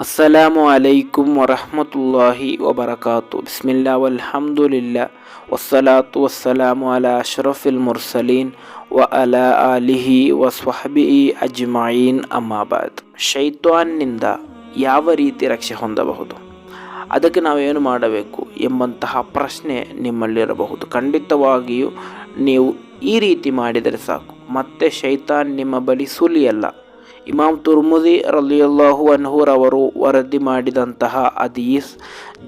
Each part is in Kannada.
ಅಸ್ಸಲಾಮು ಅಲೈಕುಂ ವರಹಮತುಲ್ಲಾಹಿ ವಬರಕಾತು ವಲ್ ವಲ್ಹಮ್ದುಲಿಲ್ಲ ವಸ್ಸಲಾತು ವಸ್ಸಲಾಮು ಅಲಾ ಅಶ್ರಫಿಲ್ ಮುರ್ಸಲೀನ್ ವ ಅಲಾ ಆಲಿಹಿ ವ ಸ್ವಹಬಿ ಅಜ್ಮಾಯಿನ್ ಅಮ್ಮಾಬಾದ್ ಶೈತ್ವಾನ್ನಿಂದ ಯಾವ ರೀತಿ ರಕ್ಷೆ ಹೊಂದಬಹುದು? ಅದಕ್ಕೆ ನಾವೇನು ಮಾಡಬೇಕು ಎಂಬಂತಹ ಪ್ರಶ್ನೆ ನಿಮ್ಮಲ್ಲಿರಬಹುದು. ಖಂಡಿತವಾಗಿಯೂ ನೀವು ಈ ರೀತಿ ಮಾಡಿದರೆ ಸಾಕು. ಮತ್ತೆ ಶೈತಾನ್ ನಿಮ್ಮ ಬಳಿ ಸುಲಿಯಲ್ಲ. ಇಮಾಮ್ ತುರ್ಮುದಿ ರಲಿಯಲ್ಲಾಹು ಅನ್ಹೂರವರು ವರದಿ ಮಾಡಿದಂತಹ ಅದೀಸ್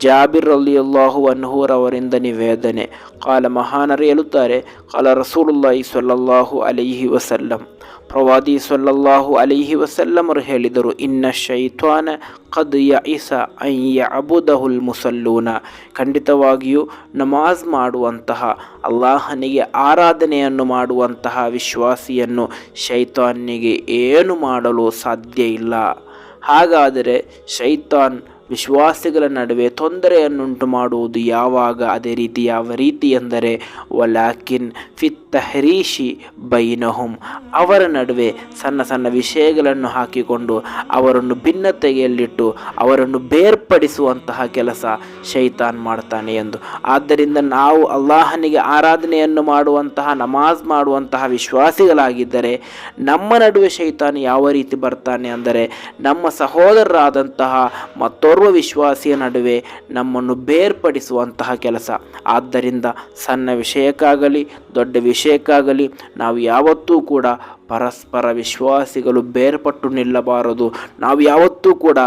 ಜಾಬಿರ್ ರಲಿಯಲ್ಲಾಹು ಅನ್ಹೂರವರಿಂದ ನಿವೇದನೆ. ಕಾಲ ಮಹಾನರು ಹೇಳುತ್ತಾರೆ, ಕಾಲ ರಸೂಲುಲ್ಲಾಹಿ ಸೊಲ್ಲಲ್ಲಾಹು ಅಲಿಹಿ ವಸಲ್ಲಂ. ಪ್ರವಾದಿ ಸೊಲ್ಲಲ್ಲಾಹು ಅಲಿಹಿ ವಸಲ್ಲಮರು ಹೇಳಿದರು, ಇನ್ನ ಶೈತ್ವಾನ ಕದ್ ಯಇಸ ಅಯ್ಯ ಅಬುದಹುಲ್ ಮುಸಲ್ಲೂನ ಖಂಡಿತವಾಗಿಯೂ ನಮಾಜ್ ಮಾಡುವಂತಹ, ಅಲ್ಲಾಹನಿಗೆ ಆರಾಧನೆಯನ್ನು ಮಾಡುವಂತಹ ವಿಶ್ವಾಸಿಯನ್ನು ಶೈತಾನಿಗೆ ಏನು ಮಾಡಲು ಸಾಧ್ಯ ಇಲ್ಲ. ಹಾಗಾದರೆ ಶೈತಾನ್ ವಿಶ್ವಾಸಿಗಳ ನಡುವೆ ತೊಂದರೆಯನ್ನುಂಟು ಮಾಡುವುದು ಯಾವಾಗ ಅದೇ ರೀತಿ ಯಾವ ರೀತಿ ಎಂದರೆ, ವಲಾಕಿನ್ ಫಿತ್ ತಹರೀಶಿ ಬೈನಹುಂ ಅವರ ನಡುವೆ ಸಣ್ಣ ಸಣ್ಣ ವಿಷಯಗಳನ್ನು ಹಾಕಿಕೊಂಡು ಅವರನ್ನು ಭಿನ್ನತೆಯಲ್ಲಿಟ್ಟು ಅವರನ್ನು ಬೇರ್ಪಡಿಸುವಂತಹ ಕೆಲಸ ಶೈತಾನ್ ಮಾಡ್ತಾನೆ ಎಂದು. ಆದ್ದರಿಂದ ನಾವು ಅಲ್ಲಾಹನಿಗೆ ಆರಾಧನೆಯನ್ನು ಮಾಡುವಂತಹ, ನಮಾಜ್ ಮಾಡುವಂತಹ ವಿಶ್ವಾಸಿಗಳಾಗಿದ್ದರೆ, ನಮ್ಮ ನಡುವೆ ಶೈತಾನ್ ಯಾವ ರೀತಿ ಬರ್ತಾನೆ ಅಂದರೆ, ನಮ್ಮ ಸಹೋದರರಾದಂತಹ ಮತ್ತೋರ್ವ ವಿಶ್ವಾಸಿಯ ನಡುವೆ ನಮ್ಮನ್ನು ಬೇರ್ಪಡಿಸುವಂತಹ ಕೆಲಸ. ಆದ್ದರಿಂದ ಸಣ್ಣ ವಿಷಯಕ್ಕಾಗಲಿ ದೊಡ್ಡ ವಿಷಯಕ್ಕಾಗಲಿ ನಾವು ಯಾವತ್ತೂ ಕೂಡ ಪರಸ್ಪರ ವಿಶ್ವಾಸಿಗಳು ಬೇರ್ಪಟ್ಟು ನಿಲ್ಲಬಾರದು. ನಾವು ಯಾವತ್ತೂ ಕೂಡ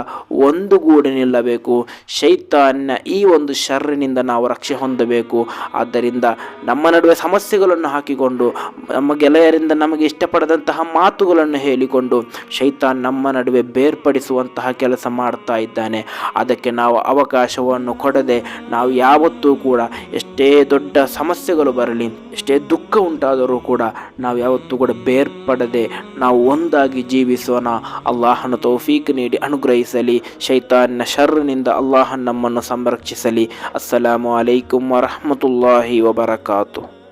ಒಂದುಗೂಡಿ ನಿಲ್ಲಬೇಕು. ಶೈತಾನ್ಯ ಈ ಒಂದು ಶರ್ರಿನಿಂದ ನಾವು ರಕ್ಷೆ ಹೊಂದಬೇಕು. ಆದ್ದರಿಂದ ನಮ್ಮ ನಡುವೆ ಸಮಸ್ಯೆಗಳನ್ನು ಹಾಕಿಕೊಂಡು, ನಮ್ಮ ಗೆಳೆಯರಿಂದ ನಮಗೆ ಇಷ್ಟಪಡದಂತಹ ಮಾತುಗಳನ್ನು ಹೇಳಿಕೊಂಡು ಶೈತಾನ್ ನಮ್ಮ ನಡುವೆ ಬೇರ್ಪಡಿಸುವಂತಹ ಕೆಲಸ ಮಾಡ್ತಾ ಇದ್ದಾನೆ. ಅದಕ್ಕೆ ನಾವು ಅವಕಾಶವನ್ನು ಕೊಡದೆ ನಾವು ಯಾವತ್ತೂ ಕೂಡ ಎಷ್ಟೇ ದೊಡ್ಡ ಸಮಸ್ಯೆಗಳು ಬರಲಿ, ಎಷ್ಟೇ ದುಃಖ ಉಂಟಾದರೂ ಕೂಡ ನಾವು ಯಾವತ್ತೂ ಕೂಡ ಬೇರ್ಪಡದೆ ನಾವು ಒಂದಾಗಿ ಜೀವಿಸೋಣ. ಅಲ್ಲಾಹನ ತೌಫೀಕ್ ನೀಡಿ ಅನುಗ್ರಹಿಸಲಿ. ಶೈತಾನ್ನ ಶರ್ನಿಂದ ಅಲ್ಲಾಹನ್ ನಮ್ಮನ್ನು ಸಂರಕ್ಷಿಸಲಿ. ಅಸ್ಸಲಾಮು ಅಲೈಕುಮ್ ವರಹಮತುಲ್ಲಾಹಿ ವಬರಕಾತು.